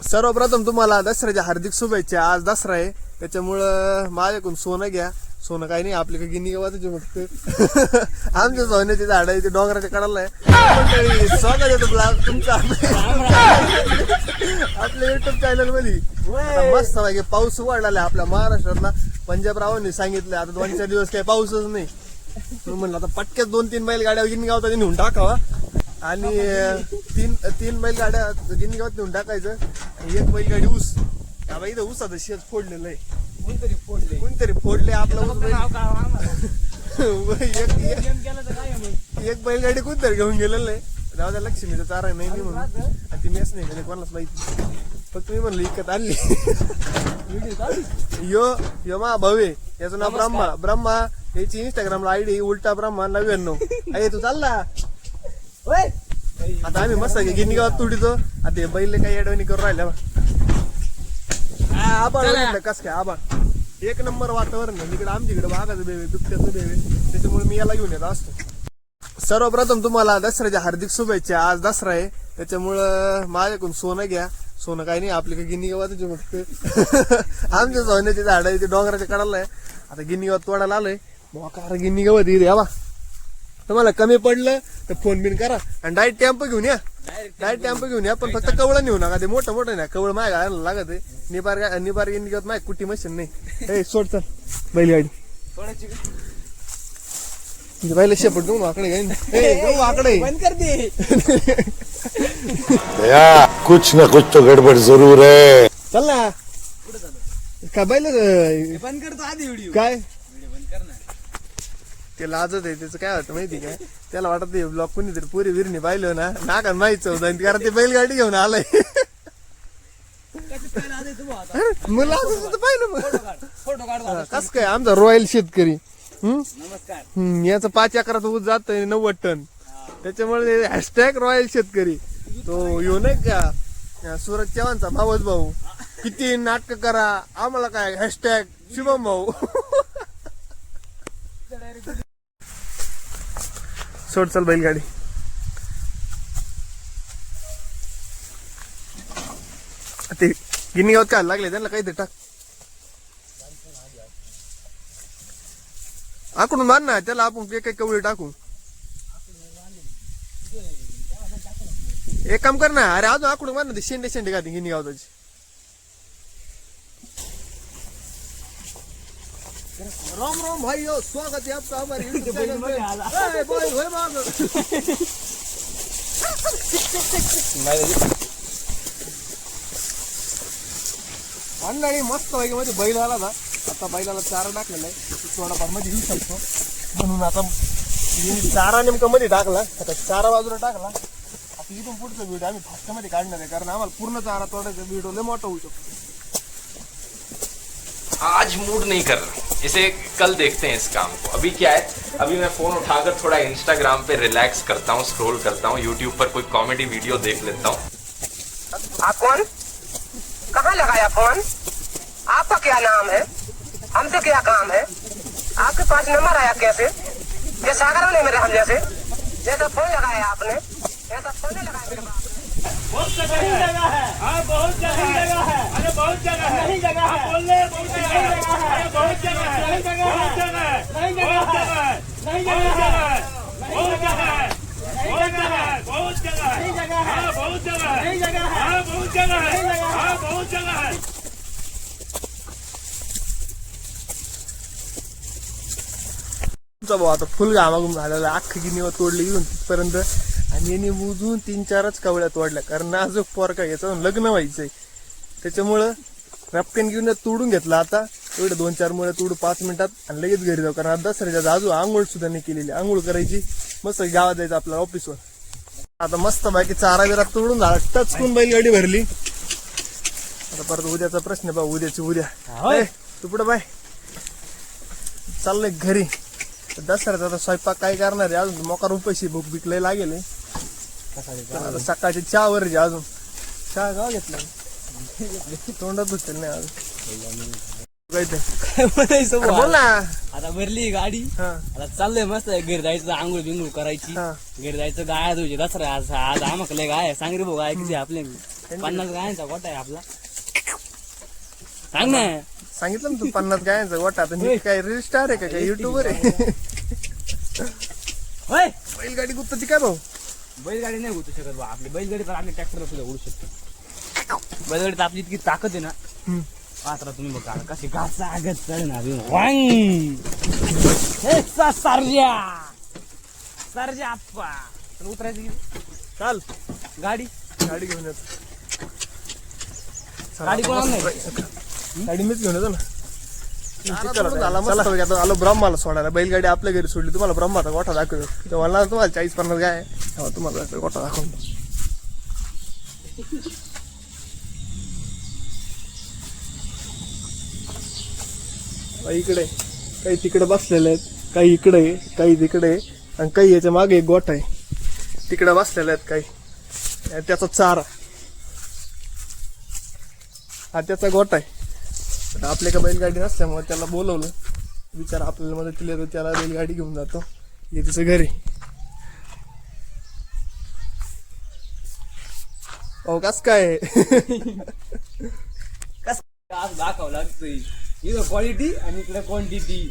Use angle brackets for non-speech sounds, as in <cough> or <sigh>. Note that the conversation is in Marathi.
सर्वप्रथम तुम्हाला दसऱ्याच्या हार्दिक शुभेच्छा. आज दसरा आहे. त्याच्यामुळं माझ्याकडून सोनं घ्या. सोनं काही नाही आपली काही गिनी गावाचं फक्त? <laughs> आमच्या सोन्याची झाड आहे ते डोंगराच्या कडाला आहे. स्वागत आहे तुमला. तुमचं <laughs> आपल्या युट्यूब चॅनलमध्ये मस्त पैकी पाऊस वाढलेला आहे आपल्या महाराष्ट्रातला. पंजाब रावांनी सांगितलं आता दोन चार दिवस काही पाऊसच नाही. म्हणलं आता पटक्यात दोन तीन बैल गाड्या गिनी गावात नेऊन टाकावा. आणि तीन तीन बैल गाड्या गिनी गावात नेऊन टाकायचं. एक बैल गाडी ऊस आता इथं ऊसाचं शेत फोडलेलं आहे. कोणतरी फोडले. कोणतरी फोडले आपला ऊस बैल नाव का आम्हाला? <laughs> एक एक- गेम केलं तर काय मग एक बैलगाडी कोणतरी घेऊन गेलेलं आहे. जाऊ द्या लक्ष्मीचं चारा नाही मी म्हणून. आणि ती मेस नाही म्हणजे कोणालाच माहिती. फक्त मी म्हणलं इकत आणली. व्हिडिओ चालू यो यो मा भवे याचं नाव ब्रह्मा. ब्रह्मा याची इंस्टाग्रामला आयडी उलटा ब्रह्मा नव्याण्णव. अरे तू चालला? ओय! आता आम्ही मस्त गिनी गावात तुडितो आता हे बैल काही अडवणी करून राहिल्या बा. आबाळ कस काय आबाळ एक नंबर वातावरण इकडे आमच्याकडे वाघाचं बेवे बिबट्याचं बेवे त्याच्यामुळे मी याला घेऊन येत असतो. सर्वप्रथम तुम्हाला दसऱ्याच्या हार्दिक शुभेच्छा. आज दसरा आहे. त्याच्यामुळं माझ्याकडून सोनं घ्या. सोनं काही नाही आपली काही गिनी गावाचं फक्त. <laughs> आमच्या सोन्याची झाड आहे ते डोंगराच्या कडाला आहे. आता गिनी गावात तोडायला आलोय. मोकार गिनी गावात येते यावा तुम्हाला कमी पडलं तर फोन बिन करा. आणि डायरेक्ट टेम्पो घेऊन या. डायरेक्ट टेम्पो घेऊन. या. पण फक्त कवळं नेऊ नका. ते मोठं मोठं नाही. कवळ माय घालायला लागत आहे. निबार निबार निघत माय कुटी मशीन नाही. ए सोड चल. बैलगाडी. बैल शेपट घेऊन वाकडे वाकडे बंद कर दे. भैया कुछ न कुछ तो गड़बड़ जरूर है. चल ना. कुठं काय बैल हे बंद करतो आधी व्हिडिओ काय व्हिडिओ बंद कर ना ते लाजत आहे त्याचं काय होतं माहिती काय त्याला वाटत ते ब्लॉक कोणीतरी पुरी विरणी पाहिलं ना. नाका माहीत चौदा कारण ते बैलगाडी घेऊन आलाय. कशी पाहिलं मग. कस काय आमचा रॉयल शेतकरी? हम्म याचं पाच अकराचं ऊस जात नव्वद टन. त्याच्यामुळे हॅशटॅग रॉयल शेतकरी. तो येऊ नाही का सूरज चव्हाणचा भावच भाऊ. किती नाटक करा आम्हाला काय हॅशटॅग शुभम भाऊ. सोड चल बैलगाडी ते गिनी गावात काय लागले त्यांना काही टाक आकडून मार ना त्याला आपण काही काही कवळी टाकू एक काम कर ना अरे अजून आकडून मार ना ते शेंडे शेंडे का गिनी गावताची. राम राम भाई स्वागत है आपका हमारे. मंडळी मस्त पैकी मध्ये बैल आला ना. आता बैलाला चारा टाकलेला आहे. थोडाफारमध्ये घेऊ शकतो. म्हणून आता मी चारा नेमका मध्ये टाकला. आता चारा बाजूला टाकला. आता इथून पुढचा व्हिडिओ आम्ही फास्टमध्ये काढणार आहे कारण आम्हाला पूर्ण चारा तोडायचा व्हिडिओ लय मोठा होऊ शकतो. आज मूड नहीं कर रहा। इसे कल देखते हैं इस काम को। अभी क्या है? अभी मैं फ़ोन उठाकर थोड़ा इंस्टाग्राम पे रिलैक्स करता हूँ स्क्रॉल करता हूँ यूट्यूब पर कोई कॉमेडी वीडियो देख लेता हूँ। आप कौन? कहाँ लगाया फ़ोन आपका क्या नाम है? हमसे क्या काम है? आपके पास नंबर आया कैसे? ये सागर ने मेरे हम जैसे जैसा फ़ोन लगाया आपने। ऐसा फ़ोन लगाया मेरे पास बहुत जगह है हाँ बहुत जगह है अरे बहुत जगह है नहीं जगह है बोल रहे हैं, बहुत जगह है अरे बहुत जगह है बहुत जगह है बहुत जगह है बहुत जगह है बहुत जगह है बहुत जगह है बहुत जगह है हाँ बहुत जगह है हाँ बहुत जगह है हाँ बहुत जगह है तुमचा भाऊ आता फुल घामाघूम झालेला. अख्खी गिनीवर तोडली घेऊन तिथपर्यंत आणि यांनी उजून तीन चारच कवळ्या तोडल्या. कारण नाजूक पोरका याचं लग्न व्हायचंय. त्याच्यामुळं रपकन घेऊन तोडून घेतला. आता एवढे दोन चार मुळे तोडू पाच मिनिटात आणि लगेच घरी जाऊ. कारण आता दसऱ्याच्या आजू आंघोळ सुद्धा नाही केलेली. आंघोळ करायची मस्त गावात जायचं आपल्या ऑफिसवर आता मस्त बाकी चारा बिरा तोडून झाला. टचकून बैलगाडी भरली. आता परत उद्याचा प्रश्न बा उद्याची उद्या. तू पुढे बाय? चाललंय घरी. दसऱ्याचा आता स्वयंपाक काय करणार आहे? अजून मोकार उपाशी भूक बिकलंय लागेल आता सकाळची चहा वर आहे अजून. चहा गाव घेतला? तोंडात उचल नाही अजून काय म्हणायचं? बोल ना. आता भरली गाडी. हा. आता चाललंय मस्त. आहे. घरी जायचं आंघोळ बिंघोळ करायची. घरी जायचं गाय धुवायची. दसरा आज आज आम्हाला लय गाय. आहे. सांग रे भाऊ गाय किती आहे आपल्या? पन्नास गायांचा गोटा आहे आपला. सांग ना. सांगितलं ना तू पन्नास गायांचा गोटा आता मी काय रील स्टार आहे का? काय युट्यूबर आहे? होय. बैलगाडी गुप्ताची काय भाऊ? बैलगाडी नाही उतरू शकत बा. आपली बैलगाडी तर आपली ट्रॅक्टर सुद्धा उडू शकतो. बैलगाडी तर आपली इतकी ताकद आहे ना. पात्रा तुम्ही बघा कशी घासा आगत चढणार वांग! हे सा- सारजा! सारजा आप्पा. तर उतरायचं की? चाल. गाडी? गाडी घेऊन येतो गाडी कोणाला नाही? गाडी मीच घेऊन येतो ना. आता आलो ब्रह्माला सोडायला. बैलगाडी आपल्या घरी सोडली. तुम्हाला ब्रह्माचा गोठा दाखवतो. तर मला तुम्हाला चाळीस पन्नास गाय. तेव्हा तुम्हाला गोठा दाखवतो. काही इकडे काही तिकडे बसलेले आहेत काही इकडे आहे, काही तिकडे आहे, आणि काही याच्या मागे एक गोठा आहे. तिकडे बसलेले आहेत काही. त्याचा चारा. हा त्याचा गोठा आहे. आता आपल्या का बैलगाडी नसल्यामुळे त्याला बोलवलं. विचार आपल्याला मदत केली तर त्याला बैलगाडी घेऊन जातो. ये तिचं घरी अहो कस काय? आज दाखव लागतोय. इथं क्वालिटी आणि इकडे क्वांटिटी